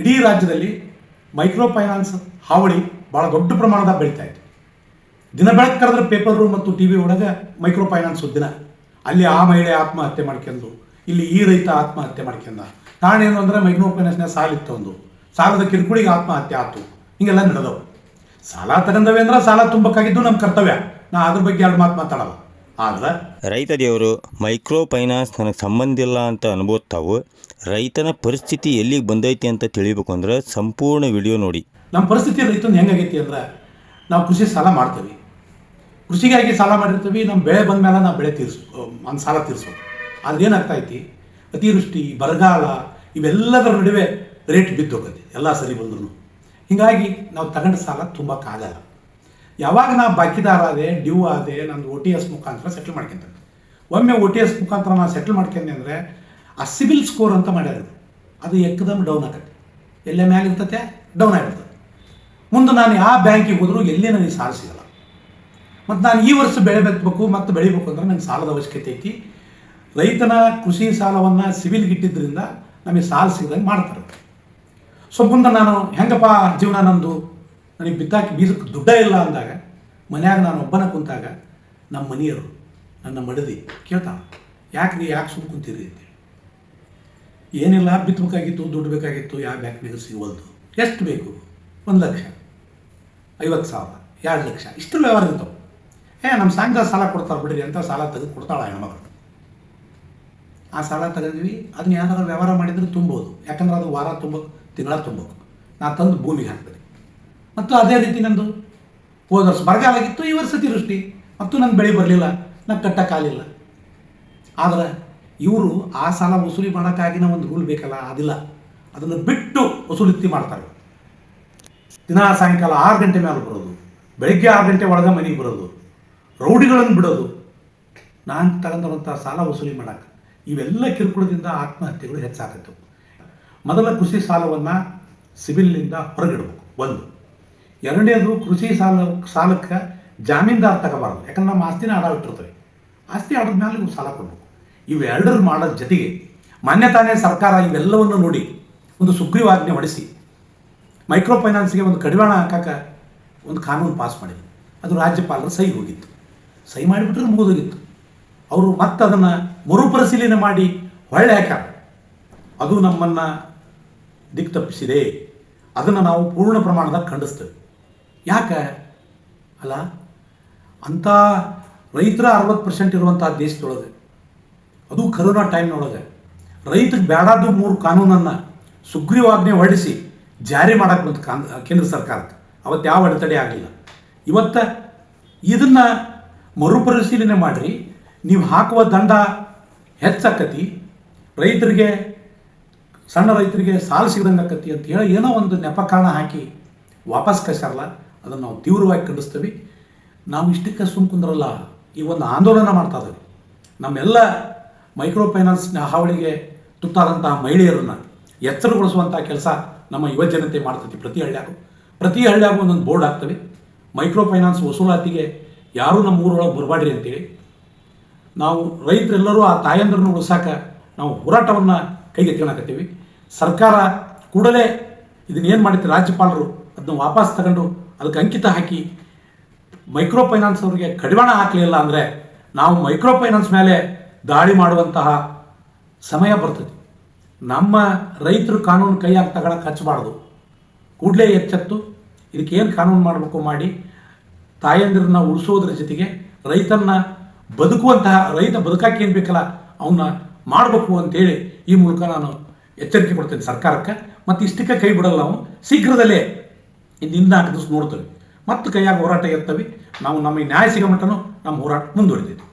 ಇಡೀ ರಾಜ್ಯದಲ್ಲಿ micro finance ಹಾವಳಿ ಭಾಳ ದೊಡ್ಡ ಪ್ರಮಾಣದಾಗ ಬೆಳೀತಾ ಇತ್ತು. ದಿನ ಬೆಳಕು ಕರೆದ್ರೆ ಪೇಪರು ಮತ್ತು ಟಿ ವಿ ಒಳಗೆ ಮೈಕ್ರೋ ಫೈನಾನ್ಸ್ ದಿನ ಅಲ್ಲಿ ಆ ಮಹಿಳೆ ಆತ್ಮಹತ್ಯೆ ಮಾಡ್ಕೊಂಡು, ಇಲ್ಲಿ ಈ ರೈತ ಆತ್ಮಹತ್ಯೆ ಮಾಡ್ಕೊಂಡ. ಏನು ಅಂದರೆ ಮೈಕ್ರೋ ಫೈನಾನ್ಸ್ನ ಸಾಲ ಇತ್ತು ಒಂದು. ಸಾಲದ ಕಿರುಕುಳಿಗೆ ಆತ್ಮಹತ್ಯೆ ಆಯ್ತು ಹಿಂಗೆಲ್ಲ ನಡೆದವು. ಸಾಲ ತಗೊಂಡವೆ ಅಂದ್ರೆ ಸಾಲ ತುಂಬಕ್ಕಾಗಿದ್ದು ನಮ್ಮ ಕರ್ತವ್ಯ. ನಾ ಅದ್ರ ಬಗ್ಗೆ ಎರಡು ಮಾತು ಮಾತಾಡಲ್ಲ ಆದ್ರೆ ರೈತ ದೇವರು ಮೈಕ್ರೋ ಫೈನಾನ್ಸ್ ನನಗೆ ಸಂಬಂಧ ಇಲ್ಲ ಅಂತ ಅನ್ಬೋದ್ತಾವು ರೈತನ ಪರಿಸ್ಥಿತಿ ಎಲ್ಲಿಗೆ ಬಂದೈತಿ ಅಂತ ತಿಳಿಬೇಕು ಅಂದ್ರೆ ಸಂಪೂರ್ಣ ವಿಡಿಯೋ ನೋಡಿ. ನಮ್ಮ ಪರಿಸ್ಥಿತಿ ರೈತನ ಹೆಂಗಾಗೈತಿ ಅಂದ್ರೆ ನಾವು ಕೃಷಿ ಸಾಲ ಮಾಡ್ತೀವಿ. ಕೃಷಿಗಾಗಿ ಸಾಲ ಮಾಡಿರ್ತೀವಿ ನಮ್ಮ ಬೆಳೆ ಬಂದ ಮೇಲೆ ನಾವು ಬೆಳೆ ತೀರಿಸ್ ಒಂದು ಸಾಲ ತೀರಿಸೋದು. ಆದ್ರೆ ಏನಾಗ್ತಾ ಐತಿ ಅತಿವೃಷ್ಟಿ ಬರಗಾಲ ಇವೆಲ್ಲದರ ನಡುವೆ ರೇಟ್ ಬಿದ್ದೋಗತ್ತೆ ಎಲ್ಲ ಸರಿ ಬಂದ್ರು ಹೀಗಾಗಿ ನಾವು ತಗೊಂಡ ಸಾಲ ತುಂಬಕ್ಕಾಗಲ್ಲ ಯಾವಾಗ ನಾ ಬಾಕಿದಾರ ಆದೆ, ಡ್ಯೂ ಆದೆ, ನಂದು ಒ ಟಿ ಎಸ್ ಮುಖಾಂತರ ಸೆಟ್ಲ್ ಮಾಡ್ಕೊಂತೀನಿ ಒಮ್ಮೆ ಒ ಟಿ ಎಸ್ ಮುಖಾಂತರ ನಾನು ಸೆಟ್ಲ್ ಮಾಡ್ಕೊಂಡೆ ಅಂದರೆ, ಆ ಸಿಬಿಲ್ ಸ್ಕೋರ್ ಅಂತ ಮಾಡ್ಯಾರ ಅದು. ಅದು ಎಕ್ಕದಮ್ ಡೌನ್ ಆಗತ್ತೆ. ಎಲ್ಲೇ ಮ್ಯಾಲೆ ಇರ್ತತೆ? ಡೌನ್ ಆಗಿರ್ತದೆ. ಮುಂದೆ ನಾನು ಯಾವ ಬ್ಯಾಂಕಿಗೆ ಹೋದರೂ ಎಲ್ಲಿ ನನಗೆ ಸಾಲ ಸಿಗಲ್ಲ. ಮತ್ತು ನಾನು ಈ ವರ್ಷ ಬೆಳೆ ಬೆತ್ತಬೇಕು ಮತ್ತು ಬೆಳಿಬೇಕು ಅಂದ್ರೆ ನನಗೆ ಸಾಲದ ಅವಶ್ಯಕತೆ ಐತಿ. ರೈತನ ಕೃಷಿ ಸಾಲವನ್ನು ಸಿವಿಲ್ಗೆ ಇಟ್ಟಿದ್ದರಿಂದ ನಮಗೆ ಸಾಲ ಸಿಗದಂಗೆ ಮಾಡ್ತಾರೆ. ಸೊ ಮುಂದೆ ನಾನು ಹೆಂಗಪ್ಪ ಜೀವನ ನಂದು? ನನಗೆ ಬಿತ್ತಾಕಿ ಬೀಜಕ್ಕೆ ದುಡ್ಡ ಇಲ್ಲ ಅಂದಾಗ, ಮನ್ಯಾಗ ನಾನು ಒಬ್ಬನ ಕುಂತಾಗ, ನಮ್ಮ ಮನೆಯವರು, ನನ್ನ ಮಡದಿ ಕೇಳ್ತಾ ಯಾಕೆ ನೀ ಯಾಕೆ ಸುಮ್ಮ ಕುಂತೀರಿ ಅಂತೇಳಿ. ಏನಿಲ್ಲ ಬಿತ್ತಬೇಕಾಗಿತ್ತು ದುಡ್ಡು ಬೇಕಾಗಿತ್ತು, ಯಾವ ಬ್ಯಾಂಕ್ನಾಗ ಸಿಗವಲ್ದು. ಎಷ್ಟು ಬೇಕು? ಒಂದು ಲಕ್ಷ, ಐವತ್ತು ಸಾವಿರ, ಎರಡು ಲಕ್ಷ, ಇಷ್ಟು ವ್ಯವಹಾರ ಇರ್ತಾವೆ. ಏ ನಮ್ಮ ಸಂಘ ಸಾಲ ಕೊಡ್ತಾರೆ ಬಿಡ್ರಿ, ಅಂತ ಸಾಲ ತೆಗೆದು ಕೊಡ್ತಾಳೆ ಹೆಣ್ಮಗಳು ಆ ಸಾಲ ತೆಗೆದ್ವಿ ಅದನ್ನ ಯಾವ್ದಾರು ವ್ಯವಹಾರ ಮಾಡಿದ್ರೆ ತುಂಬೋದು. ಯಾಕಂದ್ರೆ ಅದು ವಾರ ತುಂಬ, ತಿಂಗಳ ತುಂಬಬೇಕು ನಾ ತಂದು ಭೂಮಿಗೆ ಹಾಕ್ತೀನಿ ಮತ್ತು ಅದೇ ರೀತಿ ನಂದು ಹೋದ ವರ್ಷ ಬರಗಾಲ ಆಗಿತ್ತು ಈ ವರ್ಷ ಅತಿವೃಷ್ಟಿ ಮತ್ತು ನನ್ನ ಬೆಳೆ ಬರಲಿಲ್ಲ ನಾನು ಕಟ್ಟಕ್ಕಾಗಲಿಲ್ಲ ಆದರೆ ಇವರು ಆ ಸಾಲ ವಸೂಲಿ ಮಾಡೋಕ್ಕಾಗಿನ ಒಂದು ರೂಲ್ ಬೇಕಲ್ಲ, ಅದಿಲ್ಲ. ಅದನ್ನು ಬಿಟ್ಟು ವಸೂಲಿತಿ ಮಾಡ್ತಾರೆ. ದಿನ ಸಾಯಂಕಾಲ ಆರು ಗಂಟೆ ಮೇಲೆ ಬರೋದು, ಬೆಳಗ್ಗೆ ಆರು ಗಂಟೆ ಒಳಗೆ ಮನೆಗೆ ಬರೋದು, ರೌಡಿಗಳನ್ನು ಬಿಡೋದು. ನಾನು ತಗೊಂಡಂಥ ಸಾಲ ವಸೂಲಿ ಮಾಡೋಕೆ ಇವೆಲ್ಲ ಕಿರುಕುಳದಿಂದ ಆತ್ಮಹತ್ಯೆಗಳು ಹೆಚ್ಚಾಗತ್ತವು ಮೊದಲ ಕೃಷಿ ಸಾಲವನ್ನು ಸಿಬಿಲ್ನಿಂದ ಹೊರಗಿಡಬೇಕು, ಒಂದು. ಎರಡನೇದು ಕೃಷಿ ಸಾಲ, ಸಾಲಕ್ಕೆ ಜಾಮೀನ್ದಾರ್ ತಗೋಬಾರ್ದು. ಯಾಕಂದ್ರೆ ನಮ್ಮ ಆಸ್ತಿನ ಅಡ ಇಟ್ಟಿರ್ತವೆ. ಆಸ್ತಿ ಆಡದ ಮೇಲೆ ಇವ್ರು ಸಾಲ ಕೊಡಬೇಕು. ಇವೆರಡರ ಮಾಡೋದ್ರ ಜೊತೆಗೆ ಮಾನ್ಯ ತಾನೇ ಸರ್ಕಾರ ಇವೆಲ್ಲವನ್ನು ನೋಡಿ ಒಂದು ಸುಗ್ರೀವಾಜ್ಞೆ ಹೊಡಿಸಿ ಮೈಕ್ರೋ ಫೈನಾನ್ಸ್ಗೆ ಒಂದು ಕಡಿವಾಣ ಹಾಕಕ್ಕೆ ಒಂದು ಕಾನೂನು ಪಾಸ್ ಮಾಡಿದ್ರು ಅದು ರಾಜ್ಯಪಾಲರ ಸಹಿ ಹೋಗಿತ್ತು. ಸಹಿ ಮಾಡಿಬಿಟ್ರೆ ಮುಗಿದೋಗಿತ್ತು. ಅವರು ಮತ್ತೆ ಅದನ್ನು ಮರುಪರಿಶೀಲನೆ ಮಾಡಿ ಹೊಳ್ಳೆ ಹಾಕ ಅದು ನಮ್ಮನ್ನು ದಿಕ್ಕು ತಪ್ಪಿಸಿದೆ ಅದನ್ನು ನಾವು ಪೂರ್ಣ ಪ್ರಮಾಣದಾಗ ಖಂಡಿಸ್ತೇವೆ. ಯಾಕೆ? ಅಲ್ಲ, ಅಂಥ ರೈತರ ಅರವತ್ತು ಪರ್ಸೆಂಟ್ ಇರುವಂಥ ದೇಶದೊಳಗೆ, ಅದು ಕರೋನಾ ಟೈಮ್ನೊಳಗೆ, ರೈತರಿಗೆ ಬೇಡಾದ ಮೂರು ಕಾನೂನನ್ನು ಸುಗ್ರೀವಾಜ್ಞೆ ಹೊರಡಿಸಿ ಜಾರಿ ಮಾಡಕ್ಕೆ ಬಂತು ಕಾನ್, ಕೇಂದ್ರ ಸರ್ಕಾರಕ್ಕೆ. ಅವತ್ತು ಯಾವ ಅಡೆತಡೆ ಆಗಲಿಲ್ಲ. ಇವತ್ತು ಇದನ್ನು ಮರುಪರಿಶೀಲನೆ ಮಾಡಿರಿ. ನೀವು ಹಾಕುವ ದಂಡ ಹೆಚ್ಚಾಕತಿ. ರೈತರಿಗೆ, ಸಣ್ಣ ರೈತರಿಗೆ ಸಾಲ ಸಿಗದಂಗೆ ಆಕತಿ ಅಂತ ಹೇಳಿ ಏನೋ ಒಂದು ನೆಪ ಕಾರಣ ಹಾಕಿ ವಾಪಸ್ ಕಳ್ಸಾರಲ್ಲ ಅದನ್ನು ನಾವು ತೀವ್ರವಾಗಿ ಖಂಡಿಸ್ತೀವಿ. ನಾವು ಇಷ್ಟಕ್ಕೆ ಸುಮ್ಮ ಕುಂದ್ರಲ್ಲ, ಈ ಒಂದು ಆಂದೋಲನ ಮಾಡ್ತಾ ಇದ್ದೀವಿ. ನಮ್ಮೆಲ್ಲ ಮೈಕ್ರೋ ಫೈನಾನ್ಸ್ ಹಾವಳಿಗೆ ತುತ್ತಾದಂತಹ ಮಹಿಳೆಯರನ್ನು ಎಚ್ಚರಗೊಳಿಸುವಂಥ ಕೆಲಸ ನಮ್ಮ ಯುವ ಜನತೆ ಮಾಡ್ತೈತಿ ಪ್ರತಿ ಹಳ್ಳಿಯಾಗೂ. ಪ್ರತಿ ಹಳ್ಳಿಯಾಗೂ ಒಂದೊಂದು ಬೋರ್ಡ್ ಹಾಕ್ತವೆ. ಮೈಕ್ರೋ ಫೈನಾನ್ಸ್ ವಸೂಲಾತಿಗೆ ಯಾರೂ ನಮ್ಮ ಊರೊಳಗೆ ಬರಬಾಡ್ರಿ ಅಂತೇಳಿ. ನಾವು ರೈತರೆಲ್ಲರೂ ಆ ತಾಯಂದ್ರನ್ನು ಉಳಿಸಾಕ ನಾವು ಹೋರಾಟವನ್ನು ಕೈಗೆತ್ತಿಕೊಳ್ಳಕತ್ತೀವಿ ಸರ್ಕಾರ ಕೂಡಲೇ ಇದನ್ನೇನು ಮಾಡುತ್ತೆ, ರಾಜ್ಯಪಾಲರು ಅದನ್ನ ವಾಪಸ್ ತಗೊಂಡು ಅದಕ್ಕೆ ಅಂಕಿತ ಹಾಕಿ ಮೈಕ್ರೋ ಫೈನಾನ್ಸ್ ಅವರಿಗೆ ಕಡಿವಾಣ ಹಾಕಲಿಲ್ಲ ಅಂದರೆ ನಾವು ಮೈಕ್ರೋ ಫೈನಾನ್ಸ್ ಮೇಲೆ ದಾಳಿ ಮಾಡುವಂತಹ ಸಮಯ ಬರ್ತದೆ. ನಮ್ಮ ರೈತರು ಕಾನೂನು ಕೈಯಾಗಿ ತಗೊಳಕ್ಕೆ ಹಚ್ಚಬಾರ್ದು ಕೂಡಲೇ ಎಚ್ಚೆತ್ತು, ಇದಕ್ಕೆ ಏನು ಕಾನೂನು ಮಾಡಬೇಕು ಮಾಡಿ, ತಾಯಂದಿರನ್ನ ಉಳಿಸೋದ್ರ ಜೊತೆಗೆ ರೈತನ್ನ ಬದುಕುವಂತಹ, ರೈತ ಬದುಕಕ್ಕೆ ಏನು ಬೇಕಲ್ಲ ಅವನ್ನ ಮಾಡಬೇಕು ಅಂತೇಳಿ ಈ ಮೂಲಕ ನಾನು ಎಚ್ಚರಿಕೆ ಕೊಡ್ತೇನೆ ಸರ್ಕಾರಕ್ಕೆ. ಮತ್ತು ಇಷ್ಟಕ್ಕೆ ಕೈ ಬಿಡಲ್ಲ ನಾವು ಶೀಘ್ರದಲ್ಲೇ ಇನ್ನು ನಾಲ್ಕು ನೋಡ್ತೇವೆ ಮತ್ತು ಕೈಯಾಗ ಹೋರಾಟ ಇರ್ತವೆ ನಾವು ನಮಗೆ ನ್ಯಾಯ ಸಿಗೋ ಮಟ್ಟನೂ ನಮ್ಮ ಹೋರಾಟ ಮುಂದುವರಿತೈತೆ